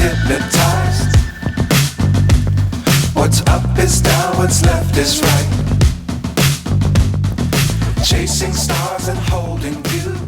hypnotized. What's up is down, what's left is right. Chasing stars and holding you.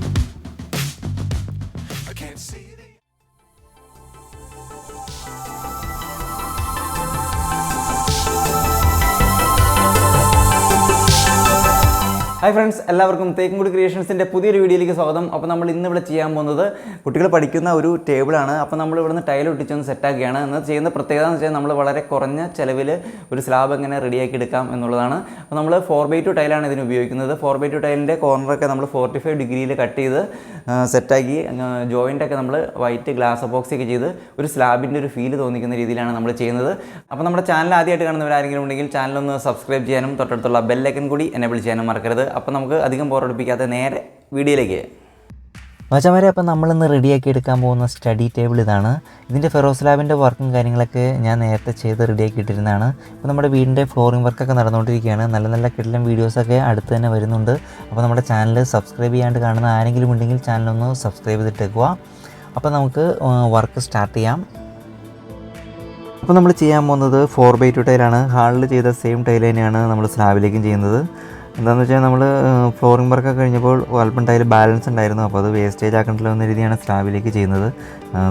Hi friends എല്ലാവർക്കും തേക്കുംകുടി ക്രിയേഷൻസിന്റെ പുതിയൊരു വീഡിയോയിലേക്ക് സ്വാഗതം. അപ്പോൾ നമ്മൾ ഇന്ന് ഇവിടെ ചെയ്യാൻ പോകുന്നത് കുട്ടികൾ പഠിക്കുന്ന ഒരു ടേബിളാണ് അപ്പോൾ നമ്മൾ ഇവിടുന്ന് ടൈൽ ഒട്ടിച്ചൊന്ന് സെറ്റാക്കുകയാണ് എന്ന് ചെയ്യുന്ന പ്രത്യേകത എന്ന് വെച്ചാൽ നമ്മൾ വളരെ കുറഞ്ഞ ചിലവിൽ ഒരു സ്ലാബ് എങ്ങനെ റെഡിയാക്കി എടുക്കാം എന്നുള്ളതാണ്. അപ്പോൾ നമ്മൾ ഫോർ ബൈ ടു ടൈലാണ് ഇതിന് ഉപയോഗിക്കുന്നത്. ഫോർ ബൈ ടു ടൈലിന്റെ കോർണറൊക്കെ നമ്മൾ ഫോർട്ടി ഫൈവ് ഡിഗ്രിയിൽ കട്ട് ചെയ്ത് സെറ്റാക്കി ജോയിന്റൊക്കെ നമ്മൾ വൈറ്റ് ഗ്ലാസ് ബോക്സ് ഒക്കെ ചെയ്ത് ഒരു സ്ലാബിന്റെ ഒരു ഫീൽ തോന്നിക്കുന്ന രീതിയിലാണ് നമ്മൾ ചെയ്യുന്നത്. അപ്പോൾ നമ്മുടെ ചാനൽ ആദ്യമായിട്ട് കാണുന്നവരാരെങ്കിലും ഉണ്ടെങ്കിൽ ചാനലൊന്ന് സബ്സ്ക്രൈബ് ചെയ്യാനും തൊട്ടടുത്തുള്ള ബെല്ലൈക്കൻ കൂടി എനേബിൾ ചെയ്യാനും മറക്കരുത്. അപ്പോൾ നമുക്ക് അധികം ബോറടിപ്പിക്കാതെ നേരെ വീഡിയോയിലേക്ക് മച്ചമാരെ അപ്പം നമ്മളിന്ന് റെഡിയാക്കി എടുക്കാൻ പോകുന്ന സ്റ്റഡി ടേബിൾ ഇതാണ്. ഇതിന്റെ ഫെറോസ് ലാബിന്റെ വർക്കും കാര്യങ്ങളൊക്കെ ഞാൻ നേരത്തെ ചെയ്ത് റെഡിയാക്കി ഇട്ടിരുന്നതാണ്. ഇപ്പോൾ നമ്മുടെ വീടിന്റെ ഫ്ലോറിംഗ് വർക്കൊക്കെ നടന്നുകൊണ്ടിരിക്കുകയാണ്. നല്ല നല്ല കിടലം വീഡിയോസൊക്കെ അടുത്ത് തന്നെ വരുന്നുണ്ട്. അപ്പോൾ നമ്മുടെ ചാനൽ സബ്സ്ക്രൈബ് ചെയ്യാണ്ട് കാണുന്ന ആരെങ്കിലും ഉണ്ടെങ്കിൽ ചാനലൊന്ന് സബ്സ്ക്രൈബ് ചെയ്തിട്ടേക്കുക. അപ്പോൾ നമുക്ക് വർക്ക് സ്റ്റാർട്ട് ചെയ്യാം. അപ്പോൾ നമ്മൾ ചെയ്യാൻ പോകുന്നത് ഫോർ ബൈ ടു ടൈലാണ് ഹാളിൽ ചെയ്ത സെയിം ടൈൽ തന്നെയാണ് നമ്മൾ സ്ലാബിലേക്കും ചെയ്യുന്നത്. എന്താണെന്ന് വെച്ചാൽ നമ്മൾ ഫ്ലോറിംഗ് വർക്കൊക്കെ കഴിഞ്ഞപ്പോൾ അല്പം ടൈൽ ബാലൻസ് ഉണ്ടായിരുന്നു. അപ്പോൾ അത് വേസ്റ്റേജ് ആക്കണ്ടല്ലോ എന്ന രീതിയാണ് സ്ലാബിലേക്ക് ചെയ്യുന്നത്.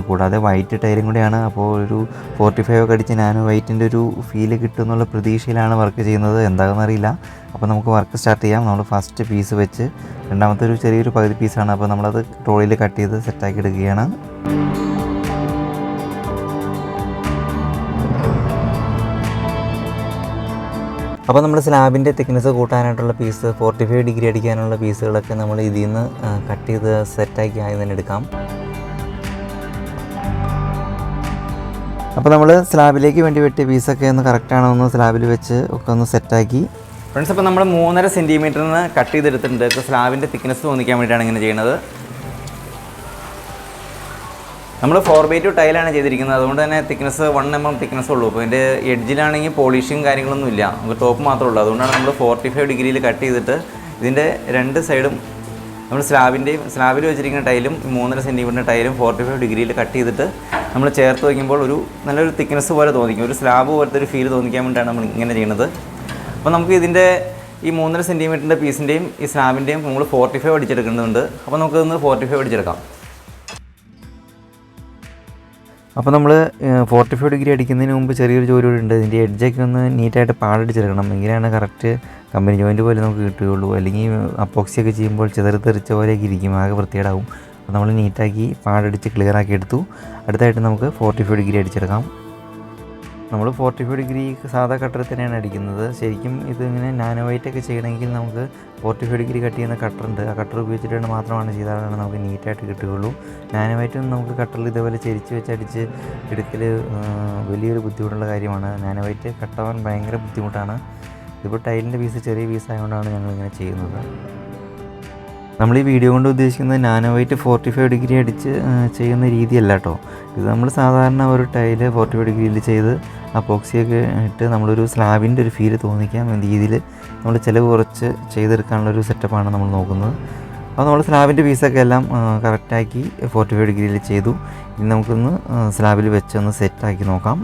കൂടാതെ വൈറ്റ് ടൈലും കൂടിയാണ്. അപ്പോൾ ഒരു ഫോർട്ടി ഫൈവ് ഒക്കെ അടിച്ച് ഞാൻ വൈറ്റിന്റെ ഒരു ഫീൽ കിട്ടും എന്നുള്ള പ്രതീക്ഷയിലാണ് വർക്ക് ചെയ്യുന്നത്. എന്താണെന്ന് അറിയില്ല. അപ്പോൾ നമുക്ക് വർക്ക് സ്റ്റാർട്ട് ചെയ്യാം. നമ്മൾ ഫസ്റ്റ് പീസ് വെച്ച് രണ്ടാമത്തെ ഒരു ചെറിയൊരു പകുതി പീസാണ് അപ്പോൾ നമ്മളത് ട്രോളിയിൽ കട്ട് ചെയ്ത് സെറ്റാക്കി എടുക്കുകയാണ്. അപ്പോൾ നമ്മൾ സ്ലാബിന്റെ തിക്നെസ് കൂട്ടാനായിട്ടുള്ള പീസ് ഫോർട്ടി ഫൈവ് ഡിഗ്രി അടിക്കാനുള്ള പീസുകളൊക്കെ നമ്മൾ ഇതിൽ നിന്ന് കട്ട് ചെയ്ത് സെറ്റാക്കി ആയി തന്നെ എടുക്കാം. അപ്പോൾ നമ്മൾ സ്ലാബിലേക്ക് വേണ്ടി വെട്ടിയ പീസൊക്കെ ഒന്ന് കറക്റ്റാണോ ഒന്ന് സ്ലാബിൽ വെച്ച് ഒക്കെ ഒന്ന് സെറ്റാക്കി ഫ്രണ്ട്സ് അപ്പോൾ നമ്മൾ മൂന്നര സെന്റിമീറ്ററിന് കട്ട് ചെയ്തെടുത്തിട്ടുണ്ട്. സ്ലാബിന്റെ തിക്നെസ് തോന്നിക്കാൻ വേണ്ടിയിട്ടാണ് ഇങ്ങനെ ചെയ്യുന്നത്. നമ്മൾ ഫോർ ബൈ ടു ടൈലാണ് ചെയ്തിരിക്കുന്നത്. അതുകൊണ്ട് തന്നെ thickness one M M thickness ഉള്ളൂ. അപ്പോൾ ഇതിന്റെ എഡ്ജിലാണെങ്കിൽ പോളിഷിങ് കാര്യങ്ങളൊന്നും ഇല്ല. നമുക്ക് ടോപ്പ് മാത്രമേ ഉള്ളൂ. അതുകൊണ്ടാണ് നമ്മൾ ഫോർട്ടി ഫൈവ് ഡിഗ്രിയിൽ കട്ട് ചെയ്തിട്ട് ഇതിന്റെ രണ്ട് സൈഡും നമ്മൾ സ്ലാബിന്റെയും സ്ലാബിൽ വെച്ചിരിക്കുന്ന ടൈലും മൂന്നര സെന്റിമീറ്റർ ടൈലും ഫോർട്ടി ഫൈവ് ഡിഗ്രിയിൽ കട്ട് ചെയ്തിട്ട് നമ്മൾ ചേർത്ത് വയ്ക്കുമ്പോൾ ഒരു നല്ലൊരു തിക്നെസ് പോലെ തോന്നിക്കും. ഒരു സ്ലാബ് പോലത്തെ ഒരു ഫീൽ തോന്നിക്കാൻ വേണ്ടിയിട്ടാണ് നമ്മൾ ഇങ്ങനെ ചെയ്യുന്നത് അപ്പോൾ നമുക്ക് ഇതിന്റെ ഈ മൂന്നര സെന്റിമീറ്ററിന്റെ പീസിന്റെയും ഈ സ്ലാബിന്റെയും നമ്മൾ ഫോർട്ടി ഫൈവ് അടിച്ചെടുക്കുന്നുണ്ട് അപ്പോൾ നമുക്ക് ഇന്ന് ഫോർട്ടി ഫൈവ് അടിച്ചെടുക്കാം. അപ്പോൾ നമ്മൾ ഫോർട്ടി ഫൈവ് ഡിഗ്രി അടിക്കുന്നതിന് മുമ്പ് ചെറിയൊരു ജോലി കൂടി ഉണ്ട് ഇതിന്റെ എഡ്ജൊക്കെ ഒന്ന് നീറ്റായിട്ട് പാടടിച്ചെടുക്കണം എങ്കിലാണ് കറക്റ്റ് കമ്പനി ജോയിന്റ് പോലെ നമുക്ക് കിട്ടുകയുള്ളൂ. അല്ലെങ്കിൽ അപ്പോക്സിയൊക്കെ ചെയ്യുമ്പോൾ ചെറു തെറിച്ച പോലെയൊക്കെ ഇരിക്കും. ആകെ വൃത്തികേടാവും. അപ്പോൾ നമ്മൾ നീറ്റാക്കി പാടടിച്ച് ക്ലിയറാക്കി എടുത്തു. അടുത്തായിട്ട് നമുക്ക് ഫോർട്ടി ഫൈവ് ഡിഗ്രി അടിച്ചെടുക്കാം. നമ്മൾ ഫോർട്ടി ഫൈവ് ഡിഗ്രി സാധാ കട്ടറിൽ തന്നെയാണ് അടിക്കുന്നത്. ശരിക്കും ഇത് ഇങ്ങനെ നാനോ വൈറ്റ് ഒക്കെ ചെയ്യണമെങ്കിൽ നമുക്ക് ഫോർട്ടി ഫൈവ് ഡിഗ്രി കട്ട് ചെയ്യുന്ന കട്ടറുണ്ട് ആ കട്ടർ ഉപയോഗിച്ചിട്ട് മാത്രമാണ് ചെയ്താലാണ് നമുക്ക് നീറ്റായിട്ട് കിട്ടുകയുള്ളൂ. നാനോ വൈറ്റും നമുക്ക് കട്ടറിൽ ഇതേപോലെ ചെരിച്ച് വെച്ച് അടിച്ച് എടുക്കൽ വലിയൊരു ബുദ്ധിമുട്ടുള്ള കാര്യമാണ്. നാനോ വൈറ്റ് കട്ടാവാൻ ഭയങ്കര ബുദ്ധിമുട്ടാണ്. ഇതിപ്പോൾ ടൈലിന്റെ പീസ് ചെറിയ പീസ് ആയതുകൊണ്ടാണ് ഞങ്ങളിങ്ങനെ ചെയ്യുന്നത്. നമ്മൾ ഈ വീഡിയോ കൊണ്ട് ഉദ്ദേശിക്കുന്നത് nano white forty five degree അടിച്ച് ചെയ്യുന്ന രീതിയല്ല കേട്ടോ ഇത് നമ്മൾ സാധാരണ ഒരു ടൈൽ ഫോർട്ടി ഫൈവ് ഡിഗ്രിയിൽ ചെയ്ത് അപ്പോക്സിയൊക്കെ ഇട്ട് നമ്മളൊരു സ്ലാബിന്റെ ഒരു ഫീൽ തോന്നിക്കാൻ എന്ന രീതിയിൽ നമ്മൾ ചിലവ് കുറച്ച് ചെയ്തെടുക്കാനുള്ള ഒരു സെറ്റപ്പാണ് നമ്മൾ നോക്കുന്നത്. അപ്പോൾ നമ്മൾ സ്ലാബിന്റെ പീസൊക്കെ എല്ലാം കറക്റ്റാക്കി ഫോർട്ടി ഫൈവ് ഡിഗ്രിയിൽ ചെയ്തു. ഇനി നമുക്കൊന്ന് സ്ലാബിൽ വെച്ചൊന്ന് സെറ്റാക്കി നോക്കാം.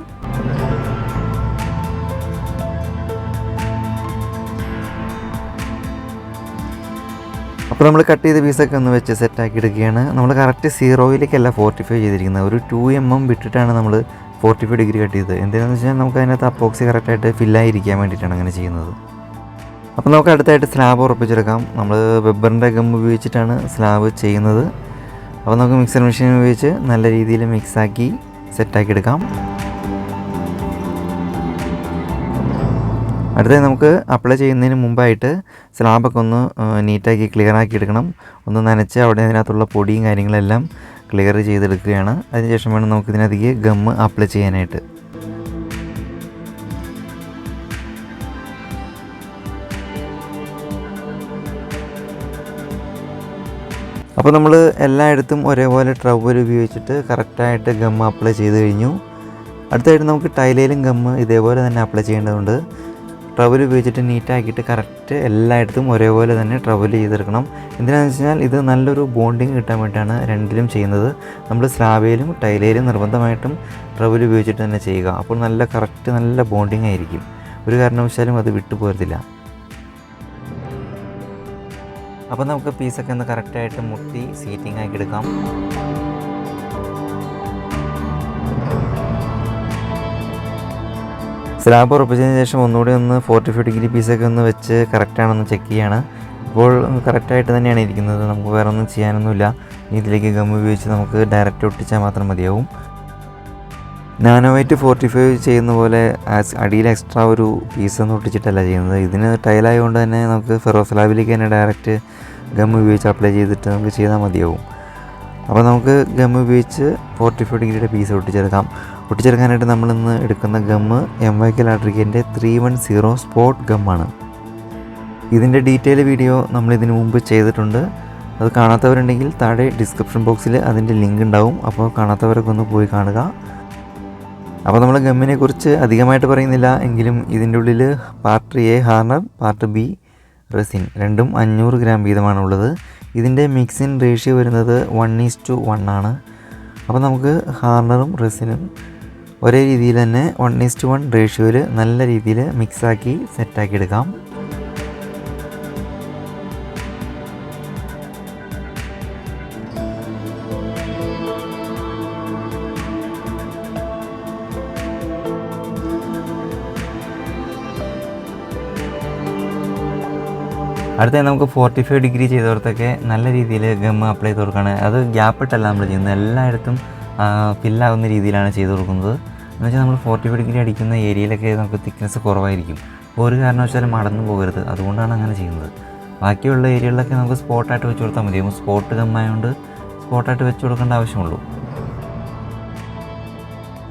അപ്പോൾ നമ്മൾ കട്ട് ചെയ്ത പീസൊക്കെ ഒന്ന് വെച്ച് സെറ്റാക്കി എടുക്കുകയാണ്. നമ്മൾ കറക്റ്റ് സീറോയിലേക്കല്ല ഫോർട്ടി ഫൈവ് ചെയ്തിരിക്കുന്നത്. ഒരു ടു എം എം വിട്ടിട്ടാണ് നമ്മൾ ഫോർട്ടി ഫൈവ് ഡിഗ്രി കട്ട് ചെയ്തത്. എന്തിനാണെന്ന് വെച്ചാൽ നമുക്ക് അതിനകത്ത് അപ്പോക്സി കറക്റ്റായിട്ട് ഫില്ലായിരിക്കാൻ വേണ്ടിയിട്ടാണ് അങ്ങനെ ചെയ്യുന്നത്. അപ്പോൾ നമുക്ക് അടുത്തായിട്ട് സ്ലാബ് ഉറപ്പിച്ചെടുക്കാം. നമ്മൾ വെബറിന്റെ ഗം ഉപയോഗിച്ചിട്ടാണ് സ്ലാബ് ചെയ്യുന്നത്. അപ്പോൾ നമുക്ക് മിക്സർ മെഷീൻ ഉപയോഗിച്ച് നല്ല രീതിയിൽ മിക്സാക്കി സെറ്റാക്കി എടുക്കാം. അടുത്തത് നമുക്ക് അപ്ലൈ ചെയ്യുന്നതിന് മുമ്പായിട്ട് സ്ലാബൊക്കെ ഒന്ന് നീറ്റാക്കി ക്ലിയർ ആക്കി എടുക്കണം. ഒന്ന് നനച്ച് അവിടെ അതിനകത്തുള്ള പൊടിയും കാര്യങ്ങളെല്ലാം ക്ലിയർ ചെയ്തെടുക്കുകയാണ്. അതിനുശേഷം വേണം നമുക്ക് ഇതിനകത്തേക്ക് ഗമ്മ് അപ്ലൈ ചെയ്യാനായിട്ട്. അപ്പോൾ നമ്മൾ എല്ലായിടത്തും ഒരേപോലെ ട്രവൽ ഉപയോഗിച്ചിട്ട് കറക്റ്റായിട്ട് ഗമ്മ് അപ്ലൈ ചെയ്ത് കഴിഞ്ഞു. അടുത്തായിട്ട് നമുക്ക് ടൈലയിലും ഗമ്മ് ഇതേപോലെ തന്നെ അപ്ലൈ ചെയ്യേണ്ടതുണ്ട്. ട്രവൽ ഉപയോഗിച്ചിട്ട് നീറ്റാക്കിയിട്ട് കറക്റ്റ് എല്ലായിടത്തും ഒരേപോലെ തന്നെ ട്രവൽ ചെയ്തെടുക്കണം. എന്തിനാണെന്ന് വെച്ച് കഴിഞ്ഞാൽ ഇത് നല്ലൊരു ബോണ്ടിങ് കിട്ടാൻ വേണ്ടിയിട്ടാണ് രണ്ടിലും ചെയ്യുന്നത്. നമ്മൾ സ്ലാബയിലും ടൈലയിലും നിർബന്ധമായിട്ടും ട്രവൽ ഉപയോഗിച്ചിട്ട് തന്നെ ചെയ്യുക. അപ്പോൾ നല്ല കറക്റ്റ് നല്ല ബോണ്ടിങ് ആയിരിക്കും. ഒരു കാരണവശാലും അത് വിട്ടു പോരത്തില്ല അപ്പോൾ നമുക്ക് പീസൊക്കെ ഒന്ന് കറക്റ്റായിട്ട് മുട്ടി സീറ്റിംഗ് ആക്കി എടുക്കാം. സ്ലാബ് ഉറപ്പിച്ചതിന് ശേഷം ഒന്നുകൂടി ഒന്ന് ഫോർട്ടി ഫൈവ് ഡിഗ്രി പീസൊക്കെ ഒന്ന് വെച്ച് കറക്റ്റാണെന്ന് ചെക്ക് ചെയ്യാണ്. ഇപ്പോൾ കറക്റ്റായിട്ട് തന്നെയാണ് ഇരിക്കുന്നത്. നമുക്ക് വേറെ ഒന്നും ചെയ്യാനൊന്നുമില്ല. ഇതിലേക്ക് ഗം ഉപയോഗിച്ച് നമുക്ക് ഡയറക്റ്റ് ഒട്ടിച്ചാൽ മാത്രം മതിയാവും. നാനോ വൈറ്റ് ഫോർട്ടി ഫൈവ് ചെയ്യുന്ന പോലെ അടിയിൽ എക്സ്ട്രാ ഒരു പീസ് ഒന്നും ഒട്ടിച്ചിട്ടല്ല ചെയ്യുന്നത്. ഇതിന് ടൈലായതുകൊണ്ട് തന്നെ നമുക്ക് ഫെറോ സ്ലാബിലേക്ക് തന്നെ ഡയറക്റ്റ് ഗം ഉപയോഗിച്ച് അപ്ലൈ ചെയ്തിട്ട് നമുക്ക് ചെയ്താൽ മതിയാവും. അപ്പോൾ നമുക്ക് ഗം ഉപയോഗിച്ച് ഫോർട്ടി ഫൈവ് ഡിഗ്രിയുടെ പീസ് ഒട്ടിച്ചെടുക്കാം. ഒട്ടിച്ചെടുക്കാനായിട്ട് നമ്മളിന്ന് എടുക്കുന്ന ഗമ്മ് എം വൈ കെ ലാട്രിക്കിന്റെ ത്രീ വൺ സീറോ സ്പോട്ട് ഗമ്മാണ് ഇതിന്റെ ഡീറ്റെയിൽ വീഡിയോ നമ്മൾ ഇതിനു മുമ്പ് ചെയ്തിട്ടുണ്ട്. അത് കാണാത്തവരുണ്ടെങ്കിൽ താഴെ ഡിസ്ക്രിപ്ഷൻ ബോക്സിൽ അതിന്റെ ലിങ്ക് ഉണ്ടാവും. അപ്പോൾ കാണാത്തവരൊക്കെ ഒന്ന് പോയി കാണുക. അപ്പോൾ നമ്മൾ ഗമ്മിനെ കുറിച്ച് അധികമായിട്ട് പറയുന്നില്ല. എങ്കിലും ഇതിന്റെ ഉള്ളിൽ part A hardener part B resin രണ്ടും അഞ്ഞൂറ് ഗ്രാം വീതമാണുള്ളത്. ഇതിന്റെ മിക്സിൻ റേഷ്യോ വരുന്നത് വൺ ഈസ് ടു വൺ ആണ്. അപ്പോൾ നമുക്ക് ഹാർണറും റെസിനും ഒരേ രീതിയിൽ തന്നെ വൺ ഈസ് ടു വൺ റേഷ്യോയിൽ നല്ല രീതിയിൽ മിക്സാക്കി സെറ്റാക്കി എടുക്കാം. അടുത്ത നമുക്ക് ഫോർട്ടി ഫൈവ് ഡിഗ്രി ചെയ്തവർക്കൊക്കെ നല്ല രീതിയിൽ ഗം അപ്ലൈ ചെയ്ത് കൊടുക്കുകയാണ് അത് ഗ്യാപ്പ് ഇട്ടല്ല നമ്മൾ ചെയ്യുന്നത്. എല്ലായിടത്തും ഫില്ലാവുന്ന രീതിയിലാണ് ചെയ്ത് കൊടുക്കുന്നത്. എന്ന് വെച്ചാൽ നമ്മൾ ഫോർട്ടി ഫൈവ് ഡിഗ്രി അടിക്കുന്ന ഏരിയയിലൊക്കെ നമുക്ക് തിക്നെസ് കുറവായിരിക്കും. ഒരു കാരണവശാലും മടന്നു പോകരുത്. അതുകൊണ്ടാണ് അങ്ങനെ ചെയ്യുന്നത്. ബാക്കിയുള്ള ഏരിയകളിലൊക്കെ നമുക്ക് സ്പോട്ടായിട്ട് വെച്ച് കൊടുത്താൽ മതി. സ്പോട്ട് ഗമ്മായതുകൊണ്ട് സ്പോട്ടായിട്ട് വെച്ച് കൊടുക്കേണ്ട ആവശ്യമുള്ളൂ.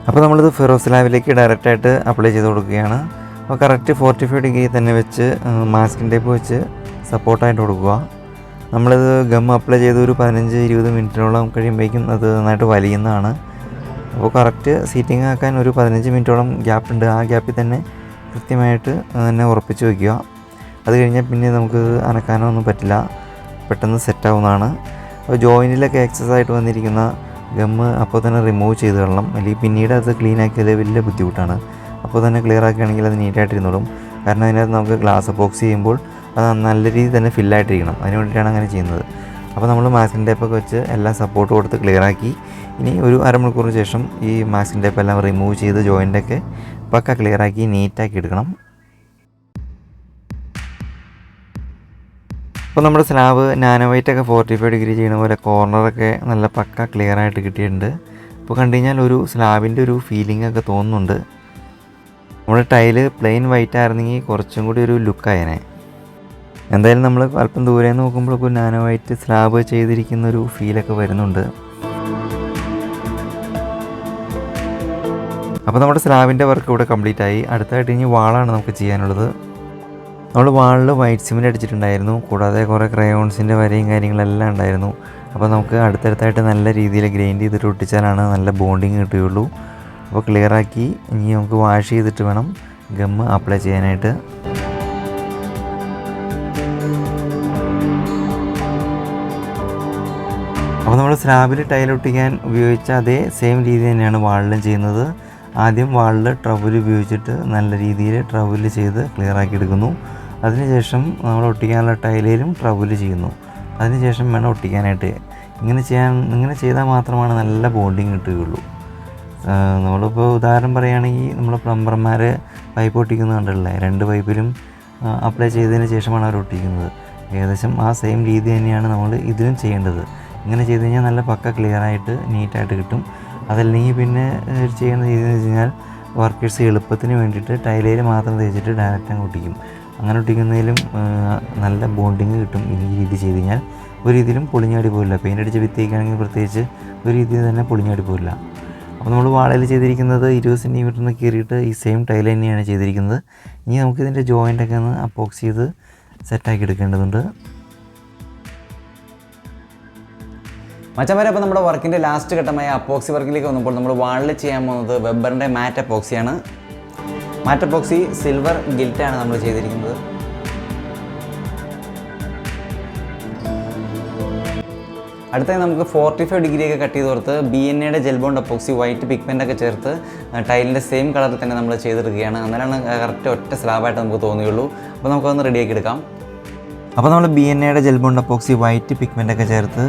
അപ്പോൾ നമ്മളിത് ഫിറോസ് ലാബിലേക്ക് ഡയറക്റ്റായിട്ട് അപ്ലൈ ചെയ്ത് കൊടുക്കുകയാണ്. അപ്പോൾ കറക്റ്റ് ഫോർട്ടി ഫൈവ് ഡിഗ്രി തന്നെ വെച്ച് മാസ്കിൻ ടേപ്പ് വെച്ച് സപ്പോർട്ടായിട്ട് കൊടുക്കുക. നമ്മളിത് ഗം അപ്ലൈ ചെയ്ത് ഒരു പതിനഞ്ച് ഇരുപത് മിനിറ്റിനോളം കഴിയുമ്പോഴേക്കും അത് നന്നായിട്ട് വലിയുന്നതാണ്. അപ്പോൾ കറക്റ്റ് സീറ്റിംഗ് ആക്കാൻ ഒരു പതിനഞ്ച് മിനിറ്റോളം ഗ്യാപ്പ് ഉണ്ട്. ആ ഗ്യാപ്പിൽ തന്നെ കൃത്യമായിട്ട് തന്നെ ഉറപ്പിച്ച് വയ്ക്കുക അത് കഴിഞ്ഞാൽ പിന്നെ നമുക്ക് അനക്കാനോ ഒന്നും പറ്റില്ല. പെട്ടെന്ന് സെറ്റാവുന്നതാണ് അപ്പോൾ ജോയിന്റിലൊക്കെ എക്സസ് ആയിട്ട് വന്നിരിക്കുന്ന ഗമ്മ് അപ്പോൾ തന്നെ റിമൂവ് ചെയ്ത് കളണം. അല്ലെങ്കിൽ പിന്നീട് അത് ക്ലീൻ ആക്കിയത് വലിയ ബുദ്ധിമുട്ടാണ്. അപ്പോൾ തന്നെ ക്ലിയർ ആക്കുകയാണെങ്കിൽ അത് നീറ്റായിട്ട് ഇരുന്നോളും. കാരണം അതിനകത്ത് നമുക്ക് ഗ്ലാസ് ബോക്സ് ചെയ്യുമ്പോൾ അത് നല്ല രീതിയിൽ തന്നെ ഫില്ലായിട്ടിരിക്കണം അതിന് വേണ്ടിയിട്ടാണ് അങ്ങനെ ചെയ്യുന്നത്. അപ്പോൾ നമ്മൾ മാസ്കിൻ ടേപ്പൊക്കെ വെച്ച് എല്ലാം സപ്പോർട്ട് കൊടുത്ത് ക്ലിയറാക്കി ഇനി ഒരു അരമണിക്കൂറിന് ശേഷം ഈ മാസ്കിൻ ടേപ്പ് എല്ലാം റിമൂവ് ചെയ്ത് ജോയിന്റൊക്കെ പക്ക ക്ലിയറാക്കി നീറ്റാക്കി എടുക്കണം. അപ്പോൾ നമ്മുടെ സ്ലാബ് നാനോ വൈറ്റ് ഒക്കെ ഫോർട്ടി ഫൈവ് ഡിഗ്രി ചെയ്യുന്ന പോലെ കോർണറൊക്കെ നല്ല പക്ക ക്ലിയർ ആയിട്ട് കിട്ടിയിട്ടുണ്ട്. അപ്പോൾ കണ്ടു കഴിഞ്ഞാൽ ഒരു സ്ലാബിന്റെ ഒരു ഫീലിംഗ് ഒക്കെ തോന്നുന്നുണ്ട്. നമ്മുടെ ടൈൽ പ്ലെയിൻ വൈറ്റ് ആയിരുന്നെങ്കിൽ കുറച്ചും കൂടി ഒരു ലുക്കായനെ എന്തായാലും നമ്മൾ അല്പം ദൂരെ നോക്കുമ്പോഴൊക്കെ നാനോ വൈറ്റ് സ്ലാബ് ചെയ്തിരിക്കുന്ന ഒരു ഫീലൊക്കെ വരുന്നുണ്ട്. അപ്പോൾ നമ്മുടെ സ്ലാബിന്റെ വർക്ക് ഇവിടെ കംപ്ലീറ്റ് ആയി. അടുത്തായിട്ട് ഇനി വാളാണ് നമുക്ക് ചെയ്യാനുള്ളത്. നമ്മൾ വാളിൽ വൈറ്റ് സിമെന്റ് അടിച്ചിട്ടുണ്ടായിരുന്നു. കൂടാതെ കുറേ ക്രയോൺസിന്റെ വരയും കാര്യങ്ങളെല്ലാം ഉണ്ടായിരുന്നു. അപ്പോൾ നമുക്ക് അടുത്തടുത്തായിട്ട് നല്ല രീതിയിൽ ഗ്രൈൻഡ് ചെയ്തിട്ട് ഒട്ടിച്ചാലാണ് നല്ല ബോണ്ടിങ് കിട്ടുകയുള്ളൂ അപ്പോൾ ക്ലിയറാക്കി ഇനി നമുക്ക് വാഷ് ചെയ്തിട്ട് വേണം ഗമ്മ് അപ്ലൈ ചെയ്യാനായിട്ട്. അപ്പോൾ നമ്മൾ സ്ലാബിൽ ടൈൽ ഒട്ടിക്കാൻ ഉപയോഗിച്ച അതേ സെയിം രീതി തന്നെയാണ് വാളിലും ചെയ്യുന്നത്. ആദ്യം വാളിൽ ട്രബിൾ ഉപയോഗിച്ചിട്ട് നല്ല രീതിയിൽ ട്രബിൾ ചെയ്ത് ക്ലിയർ ആക്കി എടുക്കുന്നു. അതിനുശേഷം നമ്മൾ ഒട്ടിക്കാനുള്ള ടൈലിലും ട്രബിൾ ചെയ്യുന്നു. അതിനുശേഷം വേണം ഒട്ടിക്കാനായിട്ട്. ഇങ്ങനെ ചെയ്യാൻ ഇങ്ങനെ ചെയ്താൽ മാത്രമാണ് നല്ല ബോണ്ടിങ് കിട്ടുകയുള്ളൂ. നമ്മളിപ്പോൾ ഉദാഹരണം പറയുകയാണെങ്കിൽ നമ്മൾ പ്ലംബർമാർ പൈപ്പ് ഒട്ടിക്കുന്നത് കണ്ടല്ലേ രണ്ട് പൈപ്പിലും അപ്ലൈ ചെയ്തതിന് ശേഷമാണ് അവർ ഒട്ടിക്കുന്നത്. ഏകദേശം ആ സെയിം രീതി തന്നെയാണ് നമ്മൾ ഇതിലും ചെയ്യേണ്ടത്. ഇങ്ങനെ ചെയ്ത് കഴിഞ്ഞാൽ നല്ല പക്ക ക്ലിയർ ആയിട്ട് നീറ്റായിട്ട് കിട്ടും. അതല്ലെങ്കിൽ പിന്നെ ചെയ്യുന്ന രീതി എന്ന് വെച്ച് കഴിഞ്ഞാൽ വർക്കേഴ്സ് എളുപ്പത്തിന് വേണ്ടിയിട്ട് ടൈലയിൽ മാത്രം തേച്ചിട്ട് ഡയറക്റ്റ് അങ്ങ് ഒട്ടിക്കും. അങ്ങനെ ഒട്ടിക്കുന്നതിലും നല്ല ബോണ്ടിങ് കിട്ടും ഈ രീതി ചെയ്ത് കഴിഞ്ഞാൽ. ഒരു രീതിയിലും പൊളിഞ്ഞാടി പോകില്ല പെയിന്റ് അടിച്ച ഭിത്തിയൊക്കെയാണെങ്കിൽ പ്രത്യേകിച്ച് ഒരു രീതിയിൽ തന്നെ പൊളിഞ്ഞാടി പോകില്ല അപ്പോൾ നമ്മൾ വാളയിൽ ചെയ്തിരിക്കുന്നത് ഇരുപത് സെന്റിമീറ്ററിന് കീറിയിട്ട് ഈ സെയിം ടൈൽ തന്നെയാണ് ചെയ്തിരിക്കുന്നത്. ഇനി നമുക്കിതിന്റെ ജോയിന്റൊക്കെ ഒന്ന് അപ്പോക്സ് ചെയ്ത് സെറ്റാക്കി എടുക്കേണ്ടതുണ്ട്. മച്ചന്മാരെ അപ്പോൾ നമ്മുടെ വർക്കിന്റെ ലാസ്റ്റ് ഘട്ടമായ അപ്പോക്സി വർക്കിലേക്ക് വന്നപ്പോൾ നമ്മൾ വാളിൽ ചെയ്യാൻ പോകുന്നത് വെബറിന്റെ മാറ്റ് അപ്പോക്സിയാണ് മാറ്റ് അപ്പോക്സി സിൽവർ ഗിൽറ്റാണ് നമ്മൾ ചെയ്തിരിക്കുന്നത്. അടുത്തായി നമുക്ക് ഫോർട്ടി ഫൈവ് ഡിഗ്രി ഒക്കെ കട്ട് ചെയ്ത് കൊടുത്ത് ബി എൻ എയുടെ ജെൽബോണ്ട് അപ്പോക്സി വൈറ്റ് പിഗ്മെന്റ് ഒക്കെ ചേർത്ത് ടൈലിന്റെ സെയിം കളറിൽ തന്നെ നമ്മൾ ചെയ്തെടുക്കുകയാണ് അന്നേരമാണ് കറക്റ്റ് ഒറ്റ സ്ലാബായിട്ട് നമുക്ക് തോന്നിയുള്ളൂ. അപ്പോൾ നമുക്കൊന്ന് റെഡിയാക്കി എടുക്കാം. അപ്പോൾ നമ്മൾ ബി എൻ എയുടെ ജെൽബോണ്ട് അപ്പോക്സി വൈറ്റ് പിഗ്മെന്റ് ഒക്കെ ചേർത്ത്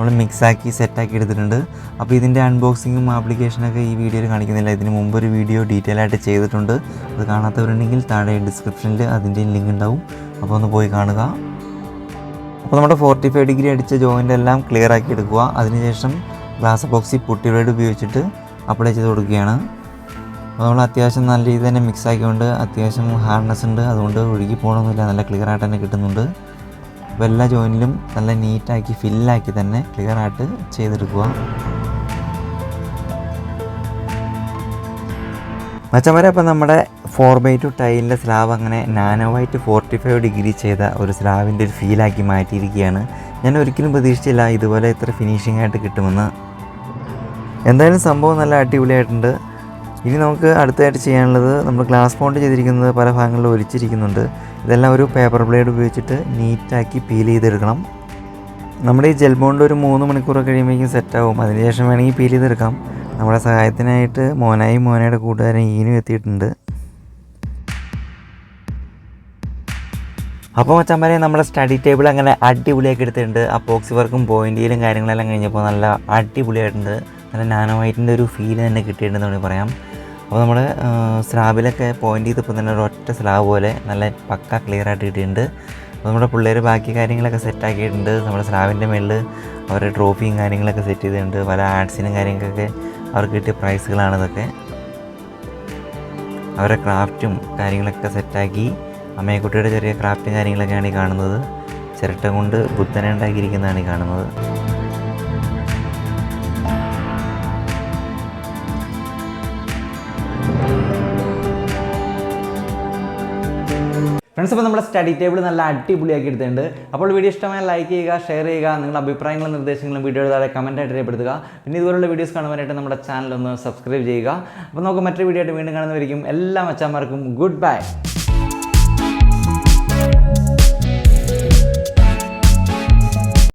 നമ്മൾ മിക്സാക്കി സെറ്റാക്കി എടുത്തിട്ടുണ്ട്. അപ്പോൾ ഇതിന്റെ അൺബോക്സിങ്ങും ആപ്ലിക്കേഷനൊക്കെ ഈ വീഡിയോയിൽ കാണിക്കുന്നില്ല. ഇതിന് മുമ്പ് ഒരു വീഡിയോ ഡീറ്റെയിൽ ആയിട്ട് ചെയ്തിട്ടുണ്ട്. അത് കാണാത്തവരുണ്ടെങ്കിൽ താഴെ ഡിസ്ക്രിപ്ഷനിൽ അതിന്റെ ലിങ്ക് ഉണ്ടാവും. അപ്പോൾ ഒന്ന് പോയി കാണുക. അപ്പോൾ നമ്മുടെ ഫോർട്ടി ഫൈവ് ഡിഗ്രി അടിച്ച ജോയിന്റ് എല്ലാം ക്ലിയർ ആക്കി എടുക്കുക. അതിനുശേഷം ഗ്ലാസ് ബോക്സി പുട്ടിയോട് ഉപയോഗിച്ചിട്ട് അപ്ലൈ ചെയ്ത് കൊടുക്കുകയാണ്. അപ്പോൾ നമ്മൾ അത്യാവശ്യം നല്ല രീതിയിൽ തന്നെ മിക്സ് ആക്കിക്കൊണ്ട് അത്യാവശ്യം ഹാർഡ്നെസ് ഉണ്ട്. അതുകൊണ്ട് ഒഴുകി പോകണമെന്നില്ല നല്ല ക്ലിയർ ആയിട്ട് തന്നെ കിട്ടുന്നുണ്ട്. അപ്പോൾ എല്ലാ ജോയിനിലും നല്ല നീറ്റാക്കി ഫില്ലാക്കി തന്നെ ക്ലിയർ ആയിട്ട് ചെയ്തെടുക്കുക. മച്ചന്മാരെ അപ്പം നമ്മുടെ ഫോർ ബൈ ടു ടൈലിന്റെ സ്ലാബ് അങ്ങനെ nano white forty five degree ചെയ്ത ഒരു സ്ലാബിന്റെ ഒരു ഫീലാക്കി മാറ്റിയിരിക്കുകയാണ്. ഞാൻ ഒരിക്കലും പ്രതീക്ഷിച്ചില്ല ഇതുപോലെ ഇത്ര ഫിനിഷിംഗ് ആയിട്ട് കിട്ടുമെന്ന്. എന്തായാലും സംഭവം നല്ല അടിപൊളിയായിട്ടുണ്ട്. ഇനി നമുക്ക് അടുത്തായിട്ട് ചെയ്യാനുള്ളത് നമ്മൾ ഗ്ലാസ് ബോണ്ട് ചെയ്തിരിക്കുന്നത് പല ഭാഗങ്ങളിലും ഒലിച്ചിരിക്കുന്നുണ്ട്. ഇതെല്ലാം ഒരു പേപ്പർ ബ്ലേഡ് ഉപയോഗിച്ചിട്ട് നീറ്റാക്കി പീൽ ചെയ്തെടുക്കണം. നമ്മുടെ ഈ ജെൽ ബോണ്ട് ഒരു മൂന്ന് മണിക്കൂർ കഴിയുമ്പോഴേക്കും സെറ്റാവും അതിനുശേഷം വേണമെങ്കിൽ പീൽ ചെയ്തെടുക്കാം. നമ്മുടെ സഹായത്തിനായിട്ട് മോനായും മോനയുടെ കൂട്ടുകാരൻ ഈനും എത്തിയിട്ടുണ്ട്. അപ്പോൾ മച്ചന്മാരെ നമ്മുടെ സ്റ്റഡി ടേബിൾ അങ്ങനെ അടിപൊളിയാക്കി എടുത്തിട്ടുണ്ട്. ആ വർക്കും പോയിന്റിയിലും കാര്യങ്ങളെല്ലാം കഴിഞ്ഞപ്പോൾ നല്ല അടിപൊളിയായിട്ടുണ്ട്. നല്ല നാനോ വൈറ്റിന്റെ ഒരു ഫീൽ തന്നെ കിട്ടിയിട്ടുണ്ടെന്ന് വേണമെങ്കിൽ പറയാം. അപ്പോൾ നമ്മുടെ സ്ലാബിലൊക്കെ പോയിന്റ് ചെയ്തപ്പോൾ തന്നെ ഒരു ഒറ്റ സ്ലാബ് പോലെ നല്ല പക്ക ക്ലിയർ ആയിട്ട് കിട്ടിയിട്ടുണ്ട്. അപ്പോൾ നമ്മുടെ പിള്ളേർ ബാക്കി കാര്യങ്ങളൊക്കെ സെറ്റ് ആക്കിയിട്ടുണ്ട്. നമ്മുടെ സ്ലാബിന്റെ മേളിൽ അവർ ട്രോഫിയും കാര്യങ്ങളൊക്കെ സെറ്റ് ചെയ്തിട്ടുണ്ട്. പല ആർട്സിനും കാര്യങ്ങൾക്കൊക്കെ അവർക്ക് കിട്ടിയ പ്രൈസുകളാണ് ഇതൊക്കെ. അവരുടെ ക്രാഫ്റ്റും കാര്യങ്ങളൊക്കെ സെറ്റാക്കി അമ്മയെക്കുട്ടിയുടെ ചെറിയ ക്രാഫ്റ്റും കാര്യങ്ങളൊക്കെയാണ് ഈ കാണുന്നത്. ചിരട്ട കൊണ്ട് ബുദ്ധനെ ഉണ്ടാക്കിയിരിക്കുന്നതാണ് ഈ കാണുന്നത്. ഫ്രണ്ട്സ് അപ്പോൾ നമ്മുടെ സ്റ്റഡി ടേബിൾ നല്ല അടിപൊളിയാക്കി എടുത്തിട്ടുണ്ട്. അപ്പോൾ വീഡിയോ ഇഷ്ടമായ ലൈക്ക് ചെയ്യുക ഷെയർ ചെയ്യുക നിങ്ങളുടെ അഭിപ്രായങ്ങളും നിർദ്ദേശങ്ങളും വീഡിയോയുടെ താഴെ കമന്റ് ആയിട്ട് രേഖപ്പെടുത്തുക. പിന്നെ ഇതുപോലുള്ള വീഡിയോസ് കാണുവാനായിട്ട് നമ്മുടെ ചാനൽ ഒന്ന് സബ്സ്ക്രൈബ് ചെയ്യുക. അപ്പോൾ നമുക്ക് മറ്റൊരു വീഡിയോ ആയിട്ട് വീണ്ടും കാണുന്നവരിക്കും എല്ലാ മച്ചാന്മാർക്കും ഗുഡ് ബൈ